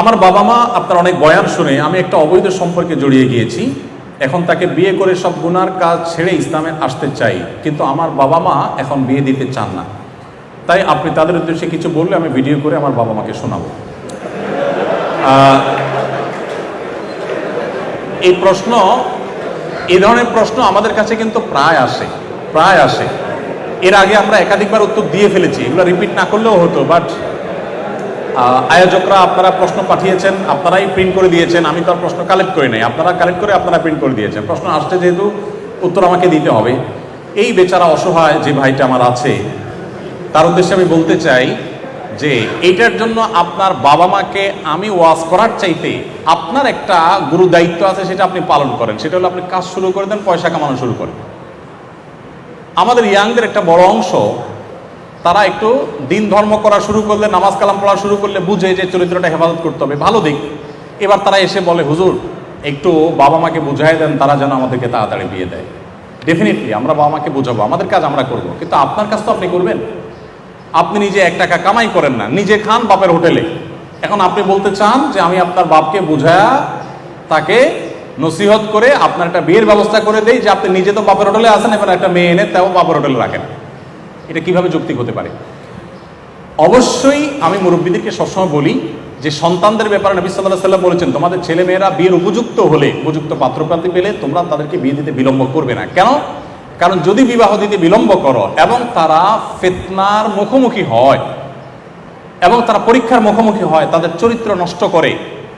আমার বাবা মা আপনার অনেক বয়ান শুনে আমি একটা অবৈধ সম্পর্কে জড়িয়ে গিয়েছি। এখন তাকে বিয়ে করে সব গুনার কাজ ছেড়ে ইসলামে আসতে চাই। কিন্তু আমার বাবা মা এখন বিয়ে দিতে চান না। তাই আপনি তাদের উদ্দেশ্যে কিছু বললে আমি ভিডিও করে আমার বাবা মাকে শোনাবো। এই প্রশ্ন এই ধরনের প্রশ্ন আমাদের কাছে কিন্তু প্রায় আসে প্রায় আসে। এর আগে আমরা একাধিকবার উত্তর দিয়ে ফেলেছি। এগুলো রিপিট না করলেও হতো বাট আয়োজকরা আপনারা প্রশ্ন পাঠিয়েছেন, আপনারাই প্রিন্ট করে দিয়েছেন, আমি তো আর প্রশ্ন কালেক্ট করি নাই। আপনারা কালেক্ট করে আপনারা প্রিন্ট করে দিয়েছেন। প্রশ্ন আসছে যেহেতু উত্তর আমাকে দিতে হবে। এই বেচারা অসহায় যে ভাইটা আমার আছে, তার উদ্দেশ্যে আমি বলতে চাই যে এইটার জন্য আপনার বাবা মাকে আমি ওয়াজ করার চাইতে আপনার একটা গুরু দায়িত্ব আছে, সেটা আপনি পালন করেন। সেটা হলো আপনি কাজ শুরু করে দেন, পয়সা কামানো শুরু করেন। আমাদের ইয়াংদের একটা বড় অংশ তারা একটু দিন ধর্ম করা শুরু করলে, নামাজ কালাম পড়া শুরু করলে বুঝে যে চরিত্রটা হেফাজত করতে হবে। ভালো দিক। এবার তারা এসে বলে, হুজুর, একটু বাবা মাকে বুঝাই দেন, তারা যেন আমাদেরকে তাড়াতাড়ি বিয়ে দেয়। ডেফিনেটলি আমরা বাবা মাকে বোঝাবো, আমাদের কাজ আমরা করব। কিন্তু আপনার কাজ তো আপনি করবেন। আপনি নিজে এক টাকা কামাই করেন না, নিজে খান বাপের হোটেলে। এখন আপনি বলতে চান যে, আমি আপনার বাপকে বুঝায়া তাকে নসিহত করে আপনার একটা বিয়ের ব্যবস্থা করে দেই, যে আপনি নিজে তো বাপের হোটেলে আসেন এবার একটা মেয়ে এনে তাও বাপের হোটেলে রাখেন। এটা কীভাবে যৌক্তিক হতে পারে? অবশ্যই আমি মুরব্বীদেরকে সবসময় বলি যে সন্তানদের ব্যাপারে নবী সাল্লাহ সাল্লাম বলেছেন, তোমাদের ছেলে মেয়েরা বিয়ের উপযুক্ত হলে উপযুক্ত পাত্রপ্রার্থী পেলে তোমরা তাদেরকে বিয়ে দিতে বিলম্ব করবে না। কেন? কারণ যদি বিবাহ দিতে বিলম্ব করো এবং তারা ফেতনার মুখোমুখি হয় এবং তারা পরীক্ষার মুখোমুখি হয়, তাদের চরিত্র নষ্ট করে,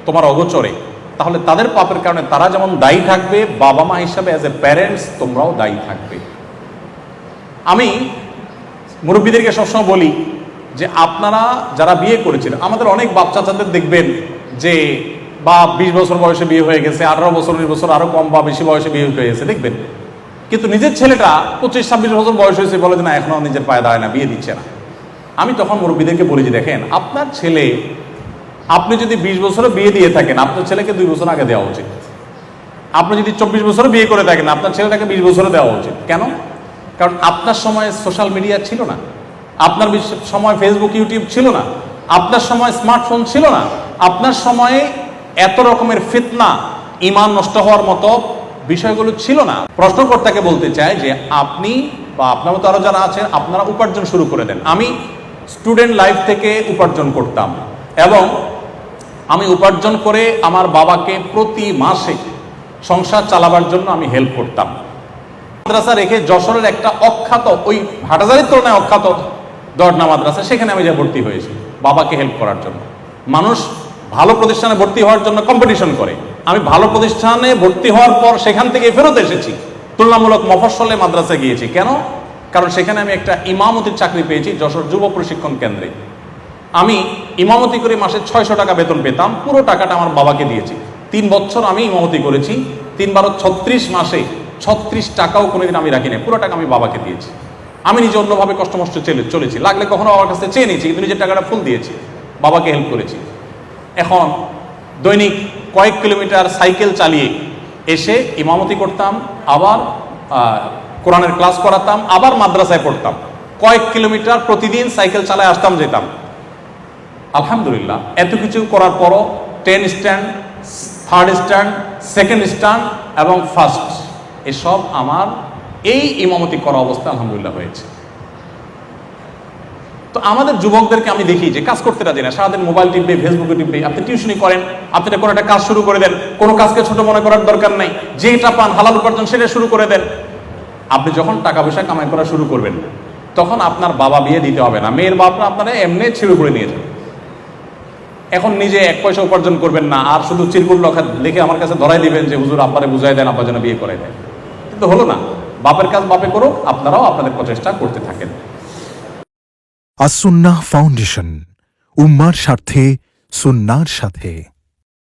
তোমার অগোচরে, তাহলে তাদের পাপের কারণে তারা যেমন দায়ী থাকবে বাবা মা হিসাবে অ্যাজ এ প্যারেন্টস তোমরাও দায়ী থাকবে। আমি মুরব্বীদেরকে সবসময় বলি যে আপনারা যারা বিয়ে করেছিলেন আমাদের অনেক বাপ চাচাদের দেখবেন যে বা বিশ বছর বয়সে বিয়ে হয়ে গেছে, আঠারো বছর, উনিশ বছর আরও কম বা বেশি বয়সে বিয়ে হয়ে গেছে, দেখবেন। কিন্তু নিজের ছেলেটা পঁচিশ, ছাব্বিশ বছর বয়স হয়েছে বলে যে না, এখনও নিজের পায়ে দাঁড়ায় না, বিয়ে দিচ্ছে না। আমি তখন মুরব্বীদেরকে বলি যে দেখেন, আপনার ছেলে, আপনি যদি বিশ বছরে বিয়ে দিয়ে থাকেন, আপনার ছেলেকে দুই বছর আগে দেওয়া উচিত। আপনি যদি চব্বিশ বছরে বিয়ে করে থাকেন, আপনার ছেলেটাকে বিশ বছরে দেওয়া উচিত। কেন? কারণ আপনার সময় সোশ্যাল মিডিয়া ছিল না। আপনার সময় ফেসবুক ইউটিউব ছিল না। আপনার সময় স্মার্টফোন ছিল না। আপনার সময়ে এত রকমের ফিতনা, ইমান নষ্ট হওয়ার মতো বিষয়গুলো ছিল না। প্রশ্নকর্তাকে বলতে চাই যে আপনি বা আপনার মতো আরও যারা আছেন, আপনারা উপার্জন শুরু করে দেন। আমি স্টুডেন্ট লাইফ থেকে উপার্জন করতাম এবং আমি উপার্জন করে আমার বাবাকে প্রতি মাসে সংসার চালাবার জন্য আমি হেল্প করতাম। মাদ্রাসা রেখে যশোরের একটা অখ্যাত, ওই হাটাজারির তুলনায় অখ্যাত দর্না মাদ্রাসা, সেখানে আমি যা ভর্তি হয়েছি, বাবাকে হেল্প করার জন্য। মানুষ ভালো প্রতিষ্ঠানে ভর্তি হওয়ার জন্য কম্পিটিশন করে। আমি ভালো প্রতিষ্ঠানে ভর্তি হওয়ার পর সেখান থেকে ফেরত এসেছি, তুলনামূলক মফস্বলে মাদ্রাসায় গিয়েছি। কেন? কারণ সেখানে আমি একটা ইমামতির চাকরি পেয়েছি যশোর যুব প্রশিক্ষণ কেন্দ্রে। আমি ইমামতি করে মাসে ছয়শো টাকা বেতন পেতাম, পুরো টাকাটা আমার বাবাকে দিয়েছি। তিন বছর আমি ইমামতি করেছি তিন বারো ছত্রিশ মাসে ছত্রিশ টাকাও কোনোদিন আমি রাখিনি। পুরো টাকা আমি বাবাকে দিয়েছি। আমি নিজে অন্যভাবে কষ্টমষ্ট চলে, চলেছি। লাগলে কখনো বাবার কাছে চেয়ে নিয়েছি, কিন্তু নিজের টাকাটা ফুল দিয়েছি। বাবাকে হেল্প করেছি। এখন দৈনিক কয়েক কিলোমিটার সাইকেল চালিয়ে এসে ইমামতি করতাম, আবার কোরআনের ক্লাস করাতাম, আবার মাদ্রাসায় পড়তাম। কয়েক কিলোমিটার প্রতিদিন সাইকেল চালায় আসতাম, যেতাম। আলহামদুলিল্লাহ, এত কিছু করার পরও ten stand third stand second stand এবং ফার্স্ট এসব আমার এই ইমামতি করা অবস্থা আলহামদুলিল্লাহ হয়েছে। তো আমাদের যুবকদেরকে আমি দেখি যে কাজ করতে রাজি না। সারাদিন মোবাইল টিপবে ফেসবুকে টিপবে, আপনি টিউশনি করেন, আপনি কোনো একটা কাজ শুরু করে দেন, কোনো কাজকে ছোট মনে করার দরকার নাই যেটা পান, হালাল উপার্জন সেটা শুরু করে দেন। আপনি যখন টাকা পয়সা কামাই করা শুরু করবেন, তখন আপনার বাবা বিয়ে দিতে হবে না, মেয়ের বাপরা আপনারা এমনি ছিঁড়ে করে নিয়ে যাবে। এখন নিজে এক পয়সা উপার্জন করবেন না, আর শুধু চিরকুট লেখা লিখে আমার কাছে ধরাই দিবেন যে, হুজুর আব্বারে বুঝাই দেন আব্বা যেন বিয়ে করে দেন কিন্তু হলো না। বাপের কাজ বাপে করো আপনারাও আপনাদের প্রচেষ্টা করতে থাকেন। আসুন্না ফাউন্ডেশন, উম্মার স্বার্থে, সুন্নার সাথে।